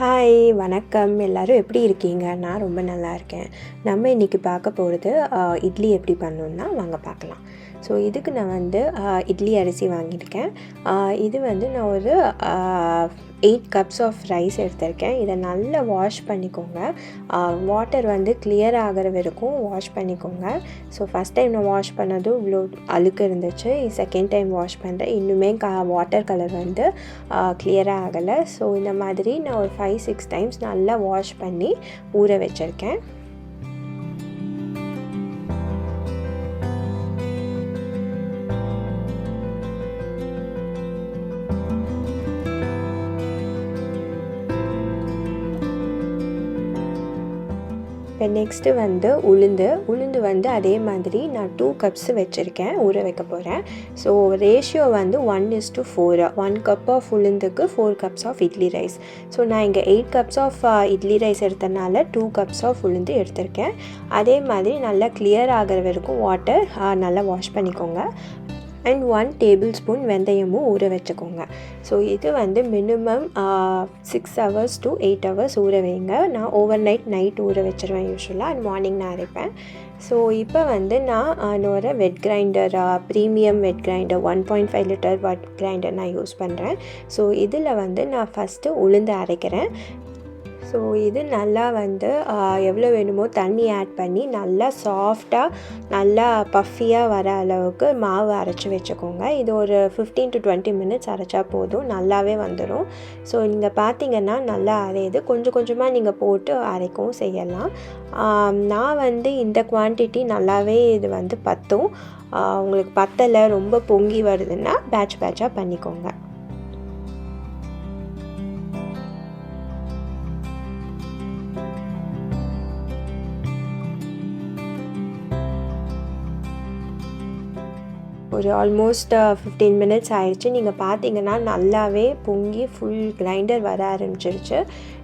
Hi வணக்கம். எல்லோரும் எப்படி இருக்கீங்க? நான் ரொம்ப நல்லா இருக்கேன். நம்ம இன்றைக்கி பார்க்க போகிறது இட்லி எப்படி பண்ணணுன்னா வாங்க பார்க்கலாம். ஸோ இதுக்கு நான் வந்து இட்லி அரிசி வாங்கியிருக்கேன். இது வந்து நான் ஒரு எயிட் கப்ஸ் ஆஃப் ரைஸ் எடுத்திருக்கேன். இதை நல்லா வாஷ் பண்ணிக்கோங்க. வாட்டர் வந்து கிளியர் ஆகிற வரைக்கும் வாஷ் பண்ணிக்கோங்க. ஸோ ஃபஸ்ட் டைம் நான் வாஷ் பண்ணதும் இவ்வளோ அழுக்கு இருந்துச்சு. செகண்ட் டைம் வாஷ் பண்ணுறேன் இன்னுமே கா வாட்டர் கலர் வந்து கிளியராக ஆகலை. ஸோ இந்த மாதிரி நான் ஒரு ஃபைவ் சிக்ஸ் டைம்ஸ் நல்லா வாஷ் பண்ணி ஊற வச்சுருக்கேன். இப்போ நெக்ஸ்ட்டு வந்து உளுந்து. உளுந்து வந்து அதே மாதிரி நான் டூ கப்ஸ் வச்சுருக்கேன். ஊற வைக்க போகிறேன் ஸோ ரேஷியோ வந்து one is to four one cup of உளுந்துக்கு four cups of idli rice so நான் இங்கே eight cups of idli rice எடுத்தனால two cups of உளுந்து எடுத்திருக்கேன். அதே மாதிரி நல்லா கிளியர் ஆகிற வரைக்கும் வாட்டர் நல்லா வாஷ் பண்ணிக்கோங்க. அண்ட் ஒன் டேபிள் ஸ்பூன் வெந்தயமும் ஊற வச்சுக்கோங்க. ஸோ இது வந்து minimum six hours to eight hours ஊற வைங்க. நான் ஓவர் நைட் நைட் ஊற வச்சுருவேன் யூஸ்வலாக அண்ட் மார்னிங் நான் அரைப்பேன். ஸோ இப்போ வந்து நான் இன்னொரு wet grinder premium wet grinder one point five litre wet grinder நான் யூஸ் பண்ணுறேன் ஸோ இதில் வந்து நான் ஃபஸ்ட்டு உளுந்து அரைக்கிறேன். ஸோ இது நல்லா வந்து எவ்வளோ வேணுமோ தண்ணி ஆட் பண்ணி நல்லா சாஃப்டாக நல்லா பஃபியாக வர அளவுக்கு மாவு அரைச்சி வச்சுக்கோங்க. இது ஒரு ஃபிஃப்டீன் டு டுவெண்ட்டி மினிட்ஸ் அரைச்சா போதும். நல்லாவே வந்துடும் ஸோ நீங்கள் பார்த்தீங்கன்னா நல்லா அரையுது கொஞ்சம் கொஞ்சமாக நீங்கள் போட்டு அரைக்கவும் செய்யலாம். நான் வந்து இந்த குவான்டிட்டி நல்லாவே இது வந்து பத்தும். உங்களுக்கு பத்தலை ரொம்ப பொங்கி வருதுன்னா பேட்ச் பேட்சாக பண்ணிக்கோங்க. ஒரு ஆல்மோஸ்ட் ஃபிஃப்டீன் uh, மினிட்ஸ் ஆயிடுச்சு நீங்கள் பார்த்தீங்கன்னா நல்லாவே பொங்கி ஃபுல் கிரைண்டர் வர ஆரம்பிச்சிருச்சு.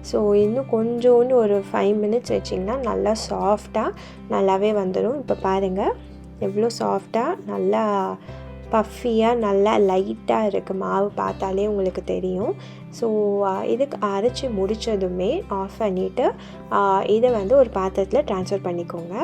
ஸோ இன்னும் கொஞ்சோண்டு ஒரு ஃபைவ் மினிட்ஸ் வச்சிங்கன்னா நல்லா சாஃப்டாக நல்லாவே வந்துடும் இப்போ பாருங்கள் எவ்வளோ சாஃப்டாக நல்லா பஃபியாக நல்லா லைட்டாக இருக்குது மாவு பார்த்தாலே உங்களுக்கு தெரியும். ஸோ இதுக்கு அரைச்சி முடித்ததுமே ஆஃப் பண்ணிவிட்டு இதை வந்து ஒரு பாத்திரத்தில் ட்ரான்ஸ்ஃபர் பண்ணிக்கோங்க.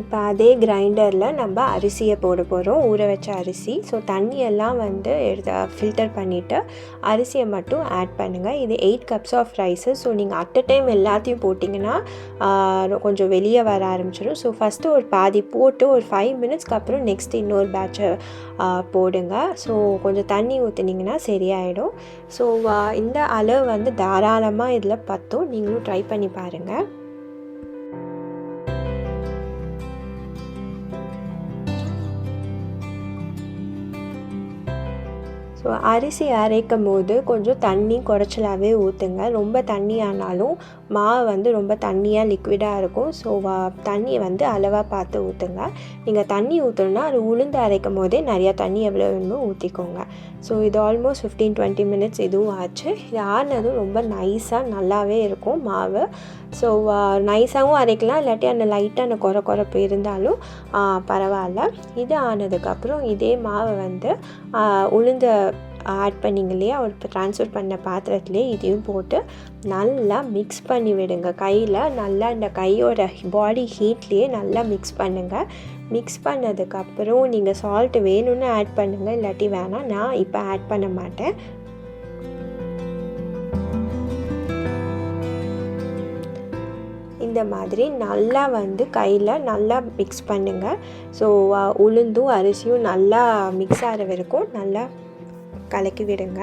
இப்போ அதே கிரைண்டரில் நம்ம அரிசியை போட போகிறோம் ஊற வச்ச அரிசி. ஸோ தண்ணியெல்லாம் வந்து எடுத்து ஃபில்டர் பண்ணிவிட்டு அரிசியை மட்டும் ஆட் பண்ணுங்கள் இது eight cups of rice so நீங்கள் அட் அ டைம் எல்லாத்தையும் போட்டிங்கன்னா கொஞ்சம் வெளியே வர ஆரம்பிச்சிடும் ஸோ ஃபஸ்ட்டு ஒரு பாதி போட்டு ஒரு ஃபைவ் மினிட்ஸ்க்கு அப்புறம் நெக்ஸ்ட் இன்னொரு பேட்சை போடுங்க. ஸோ கொஞ்சம் தண்ணி ஊற்றுனீங்கன்னா சரியாயிடும். ஸோ இந்த அளவு வந்து தாராளமாக இதில் பத்தும். நீங்களும் ட்ரை பண்ணி பாருங்கள் ஸோ அரிசி அரைக்கும் போது கொஞ்சம் தண்ணி குறைச்சலாகவே ஊற்றுங்க ரொம்ப தண்ணி ஆனாலும் மாவு வந்து ரொம்ப தண்ணியாக லிக்விடாக இருக்கும். ஸோ தண்ணியை வந்து அளவாக பார்த்து ஊற்றுங்க நீங்கள் தண்ணி ஊற்றணுன்னா அது உளுந்து அரைக்கும் போதே நிறையா தண்ணி எவ்வளோ வேணுமோ ஊற்றிக்கோங்க ஸோ இது ஆல்மோஸ்ட் ஃபிஃப்டீன் டுவெண்ட்டி மினிட்ஸ் இதுவும் ஆச்சு. இது ஆடினதும் ரொம்ப நைஸாக நல்லாவே இருக்கும் மாவு. ஸோ நைஸாகவும் அரைக்கலாம். இல்லாட்டி அந்த லைட்டாக அந்த குறை குறைப்பு இருந்தாலும் பரவாயில்ல. இது ஆனதுக்கப்புறம் இதே மாவை வந்து உளுந்த ஆட் பண்ணிங்க இல்லையா ஒரு ட்ரான்ஸ்ஃபர் பண்ண பாத்திரத்துலேயே இதையும் போட்டு நல்லா மிக்ஸ் பண்ணி விடுங்க. கையில் நல்லா அந்த கையோட பாடி ஹீட்லேயே நல்லா மிக்ஸ் பண்ணுங்கள் மிக்ஸ் பண்ணதுக்கப்புறம் நீங்கள் சால்ட் வேணும்னு ஆட் பண்ணுங்கள் இல்லாட்டி வேணாம் நான் இப்போ ஆட் பண்ண மாட்டேன். இந்த மாதிரி நல்லா வந்து கையில் நல்லா மிக்ஸ் பண்ணுங்கள் ஸோ உளுந்தும் அரிசியும் நல்லா மிக்ஸ் ஆகிற வரைக்கும் நல்லா கலக்கி விடுங்க.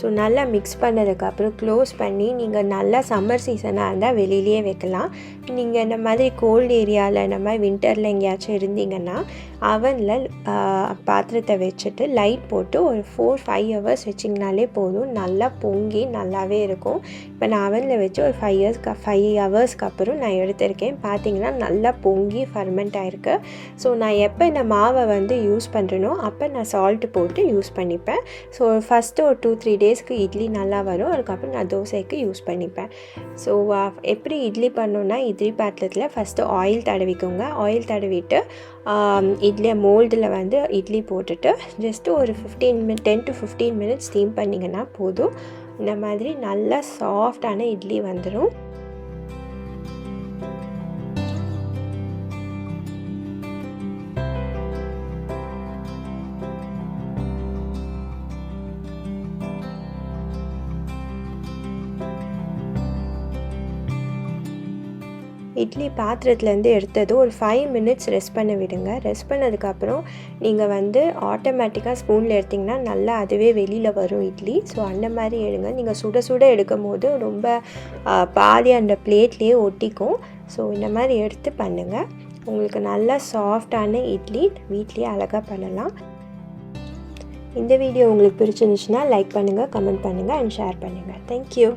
ஸோ நல்லா மிக்ஸ் பண்ணதுக்கப்புறம் க்ளோஸ் பண்ணி நீங்கள் நல்லா சம்மர் சீசனாக இருந்தால் வெளியிலேயே வைக்கலாம். நீங்கள் இந்த மாதிரி கோல்டு ஏரியாவில் இந்த மாதிரி வின்டரில் எங்கேயாச்சும் இருந்தீங்கன்னா அவனில் பாத்திரத்தை வச்சுட்டு லைட் போட்டு ஒரு ஃபோர் ஃபைவ் ஹவர்ஸ் வச்சிங்கனாலே போதும். நல்லா பொங்கி நல்லாவே இருக்கும். இப்போ நான் அவனில் வச்சு ஒரு ஃபைவ் இயர்ஸ்க்கு ஃபைவ் ஹவர்ஸ்க்கு அப்புறம் நான் எடுத்திருக்கேன். பார்த்தீங்கன்னா நல்லா பொங்கி ஃபர்மெண்ட் ஆகிருக்கு ஸோ நான் எப்போ இந்த மாவை வந்து யூஸ் பண்ணுறேனோ அப்போ நான் சால்ட் போட்டு யூஸ் பண்ணிப்பேன். ஸோ ஃபஸ்ட்டு ஒரு டூ த்ரீ டேஸ் டேஸ்க்கு இட்லி நல்லா வரும். அதுக்கப்புறம் நான் தோசைக்கு யூஸ் பண்ணிப்பேன். ஸோ எப்படி இட்லி பண்ணோன்னா இட்லி பாத்திரத்தில் ஃபஸ்ட்டு ஆயில் தடவிக்கோங்க. ஆயில் தடவிட்டு இட்லியை மோல்டில் வந்து இட்லி போட்டுட்டு ஜஸ்ட்டு ஒரு fifteen minute ten to fifteen minutes steam பண்ணிங்கன்னா போதும். இந்த மாதிரி நல்லா சாஃப்டான இட்லி வந்துடும் இட்லி பாத்திரத்துலேருந்து எடுத்தது ஒரு ஃபைவ் மினிட்ஸ் ரெஸ்ட் பண்ண விடுங்க. ரெஸ்ட் பண்ணதுக்கப்புறம் நீங்கள் வந்து ஆட்டோமேட்டிக்காக ஸ்பூனில் எடுத்திங்கன்னா நல்லா அதுவே வெளியில் வரும் இட்லி. ஸோ அந்த மாதிரி எடுங்க. நீங்கள் சுட சுட எடுக்கும் போது ரொம்ப பாதி அந்த பிளேட்லேயே ஒட்டிக்கும். ஸோ இந்த மாதிரி எடுத்து பண்ணுங்கள் உங்களுக்கு நல்லா சாஃப்டான இட்லி வீட்லேயே அழகாக பண்ணலாம். இந்த வீடியோ உங்களுக்கு பிடிச்சிருந்துச்சுன்னா லைக் பண்ணுங்கள் கமெண்ட் பண்ணுங்கள் அண்ட் ஷேர் பண்ணுங்கள் தேங்க்யூ